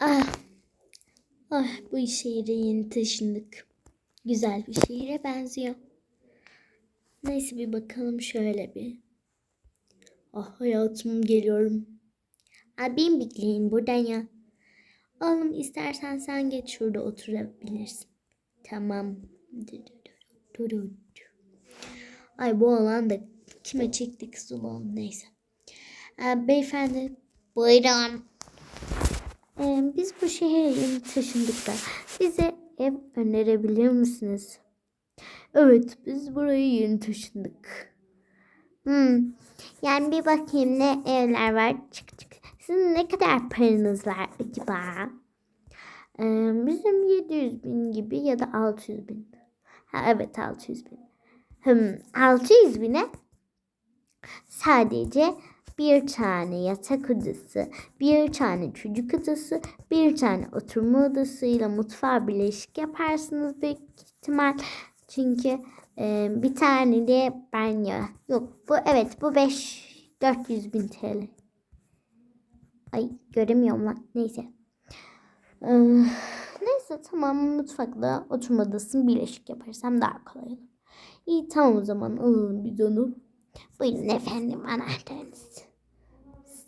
Ah. Ah bu şehre yeni taşındık. Güzel bir şehre benziyor. Neyse bir bakalım şöyle bir. Ah hayatım geliyorum. Abim bekleyin buradan ya. Oğlum istersen sen geç şurada oturabilirsin. Tamam. Ay bu olan da kime çekti kız ulan neyse. Ee, beyefendi buyurun. Ee, biz bu şehre yeni taşındık da bize ev önerebilir misiniz? Evet biz buraya yeni taşındık. Hmm. Yani bir bakayım ne evler var. Çık çık. Sizin ne kadar paranız var acaba? Ee, bizim 700 bin gibi ya da 600 bin. Ha, evet 600 bin. Hmm, 600 bine sadece bir tane yatak odası, bir tane çocuk odası, bir tane oturma odasıyla mutfağı birleşik yaparsınız büyük ihtimal. Çünkü e, bir tane de banyo. Yok bu evet bu 5 400 bin TL. Ay göremiyorum lan. Neyse. Ee, neyse tamam mutfakla oturma odasını birleşik yaparsam daha kolay olur. İyi tamam o zaman alalım biz onu. Buyurun efendim anahtarınız.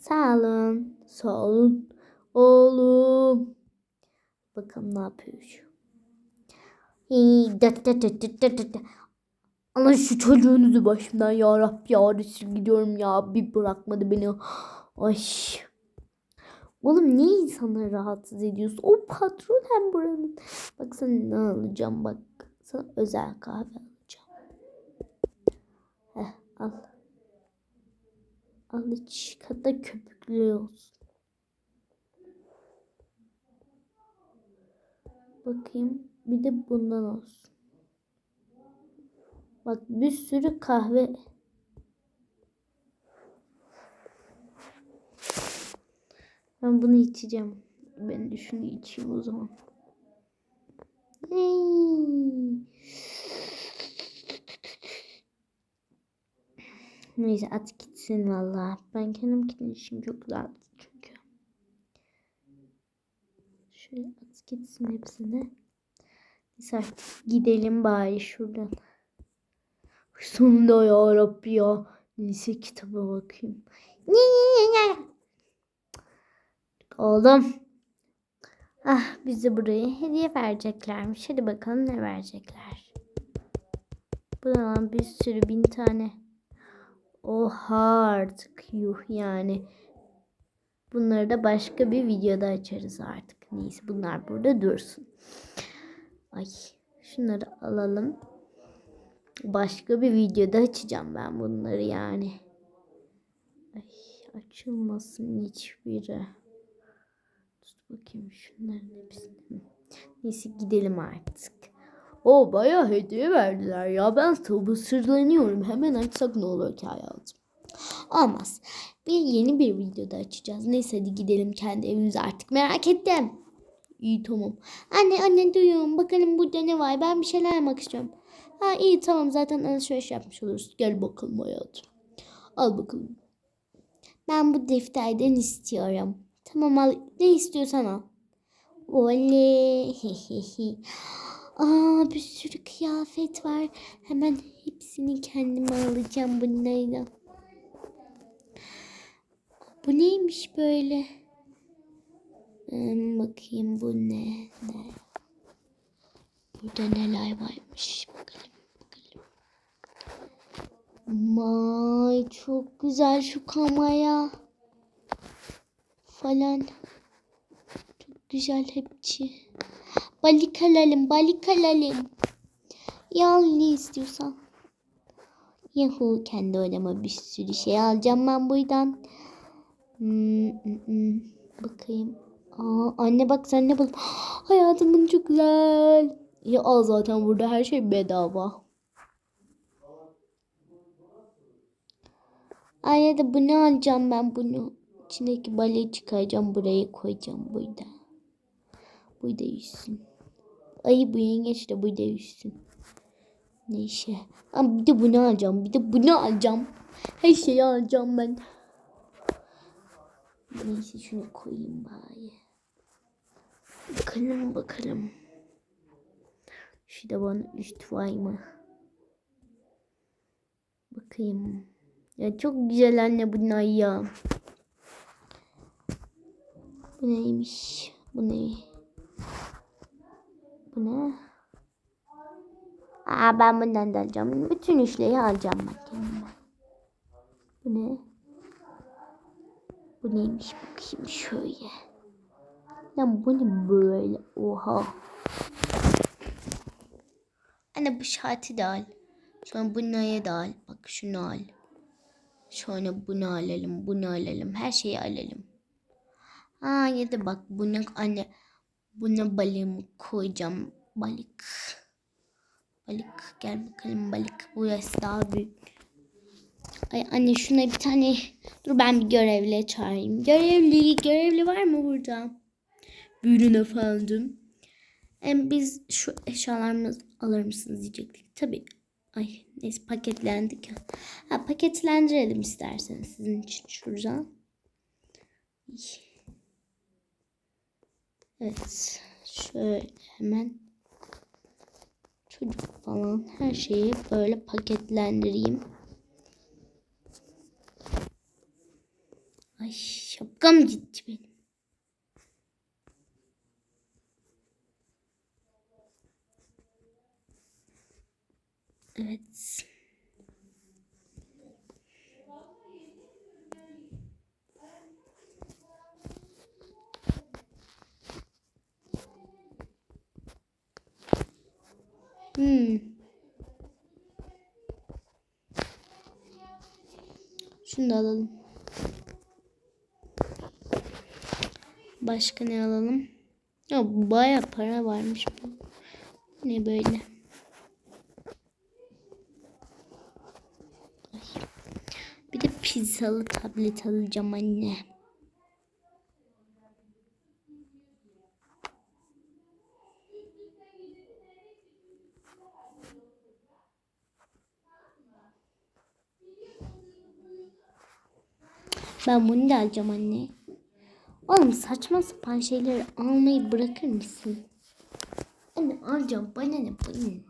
Sağ olun. Sağ olun. Oğlum. Bakalım ne yapıyor. Alın şu çocuğunuzu başımdan ya Rabbi ya Resul gidiyorum ya bir bırakmadı beni. Ay. Oğlum niye insanları rahatsız ediyorsun? O patron hem buranın. Bak sana ne alacağım bak. Sana özel kahve alacağım. Heh al. Al iç. Hatta köpüklü olsun. Bakayım. Bir de bundan olsun. Bak bir sürü kahve. Ben bunu içeceğim. Ben de şunu içeyim o zaman. Hey. Neyse at gitsin valla. Ben kendim gidişim çok güzeldi çünkü. Şöyle at gitsin hepsini. Neyse gidelim bari şuradan. Sonunda ya Rabbi ya. Neyse kitaba bakayım. Oğlum. Ah bize buraya hediye vereceklermiş. Hadi bakalım ne verecekler. Buradan bir sürü bin tane. Oha artık yuh yani. Bunları da başka bir videoda açarız artık. Neyse bunlar burada dursun. Ay şunları alalım. Başka bir videoda açacağım ben bunları yani. Ay açılmasın hiçbiri. Tut bakayım şunların hepsini. Neyse gidelim artık. O bayağı hediye verdiler ya. Ben sabırsızlanıyorum. Hemen açsak ne olur ki hayatım. Olmaz. Bir yeni bir videoda açacağız. Neyse hadi gidelim kendi evimize artık. Merak ettim. İyi tamam. Anne anne duyuyorum. Bakalım burada ne var. Ben bir şeyler yapmak istiyorum. Ha iyi tamam zaten alışveriş yapmış oluruz. Gel bakalım hayatım. Al bakalım. Ben bu defterden istiyorum. Tamam al. Ne istiyorsan al. Oley. Aa bir sürü kıyafet var. Hemen hepsini kendime alacağım bunlarla. Bu neymiş böyle? Hmm, bakayım bu ne? ne? Burada neler varmış bakalım. bakalım. May çok güzel şu kamera falan. Çok güzel hepsi. Balık alalım, balık alalım. Ya ne istiyorsan. Yahu kendi odama bir sürü şey alacağım ben buradan. Hmm, hmm, hmm. Bakayım. Aa, anne bak sen ne bul. Hayatımın çok güzel. Ya al zaten burada her şey bedava. Ay da bunu alacağım ben bunu. İçindeki balığı çıkaracağım buraya koyacağım burada. Burada yüzsün. Ay bu yengeç de burada yüzsün. Neyse. Ama bir de bunu alacağım. Bir de bunu alacağım. Her şeyi alacağım ben. Neyse şunu koyayım bari. Bakalım bakalım. Şu da bana üst var mı? Bakayım. Ya çok güzel anne bunlar ya. Bu neymiş? Bu ne? Bu ne? Aa ben bundan da alacağım. Bütün üçleri alacağım ben kendime. Bu ne? Bu neymiş bakayım şöyle. Lan bu ne böyle? Oha. Anne bu şartı da al. Sonra bunları da al. Bak şunu al. Sonra bunu alalım. Bunu alalım. Her şeyi alalım. Aa ya da bak bunu anne buna balığımı koyacağım. Balık. Balık gel bakalım balık. Burası daha büyük. Ay anne şuna bir tane dur ben bir görevliye çağırayım. Görevli görevli var mı burada? Buyurun efendim. Em, biz şu eşyalarımızı alır mısınız diyecektik. Tabii. Ay neyse paketlendik. Ha, paketlendirelim isterseniz sizin için şuradan. Evet. Şöyle hemen çocuk falan her şeyi böyle paketlendireyim. Ay şapkam gitti benim. Evet. Hmm. Şunu da alalım. Başka ne alalım? Ya baya para varmış bu. Ne böyle? Bir de pizzalı tablet alacağım anne. Ben bunu da alacağım anne. Oğlum saçma sapan şeyleri almayı bırakır mısın? Anne alacağım bana ne bana ne?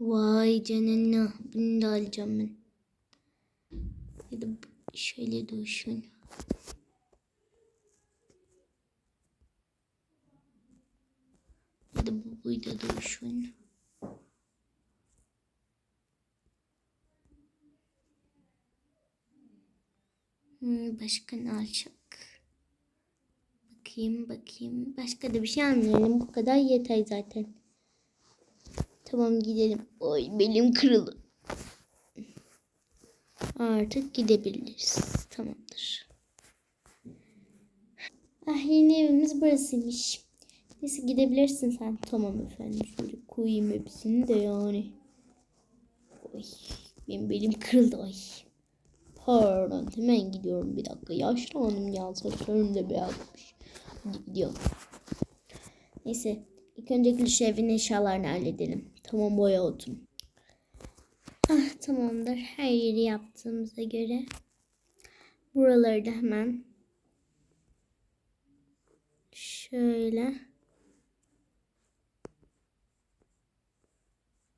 Vay canına bunu da alacağım ben. Ya da şöyle dursun. Ya da bu burada dursun. Hmm, başka ne alacak? Bakayım bakayım. Başka da bir şey almayalım. Bu kadar yeter zaten. Tamam gidelim. Oy belim kırıldı. Artık gidebiliriz. Tamamdır. Ah yeni evimiz burasıymış. Neyse gidebilirsin sen. Tamam efendim. Şöyle koyayım hepsini de yani. Oy benim belim kırıldı. Ay. Pardon hemen gidiyorum bir dakika. Yaşlandım ya saçlarım da beyazmış. Gidiyorum. Neyse ilk öncelikle şu evin eşyalarını halledelim. Tamam boya otum. Ah tamamdır. Her yeri yaptığımıza göre. Buraları da hemen şöyle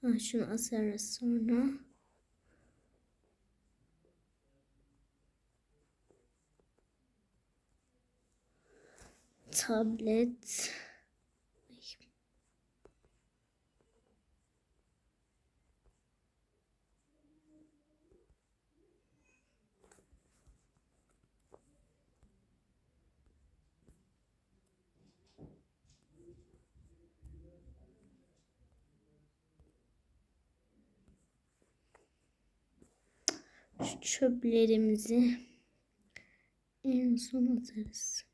ah, şunu asarız sonra. Tablet şu çöplerimizi en son atarız.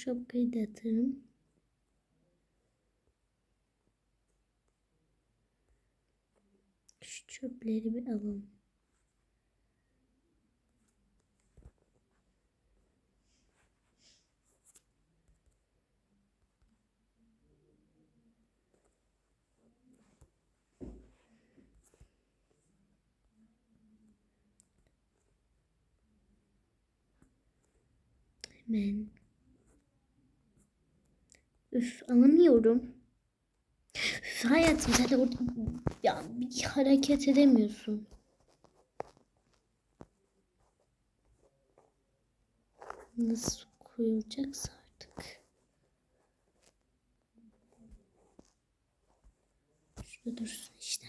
şapkayı da atarım. Şu çöpleri bir alalım. Amen. Üf alamıyorum. Üf, hayatım sen de orada ya bir hareket edemiyorsun. Nasıl koyulacaksa artık. Şurada dursun işte.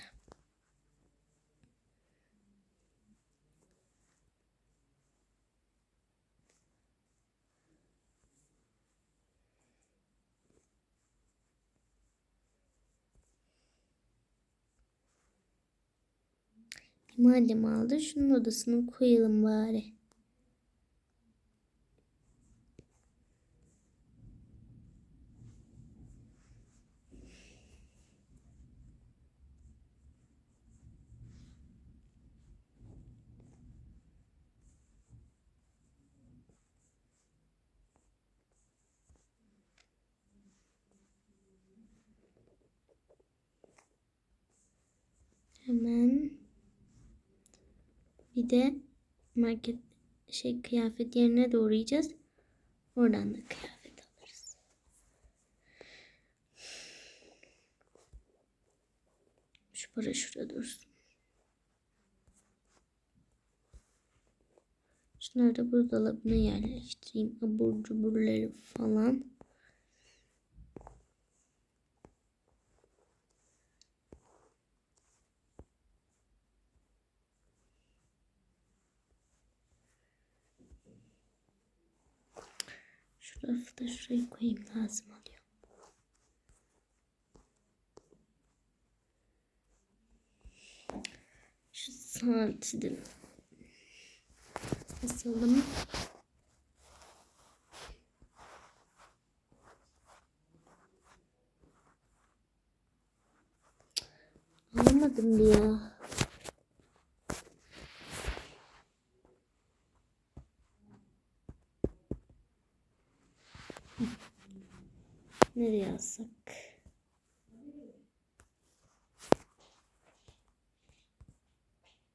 Madem aldı şunun odasına koyalım bari. Hemen bir de market şey kıyafet yerine doğrayacağız. Oradan da kıyafet alırız. Şu para şurada dursun. Şunları da buzdolabına yerleştireyim. Abur cuburları falan. Şu rafı da şuraya koyayım lazım oluyor. Şu saati de asalım. Alamadım ya. Nereye alsak?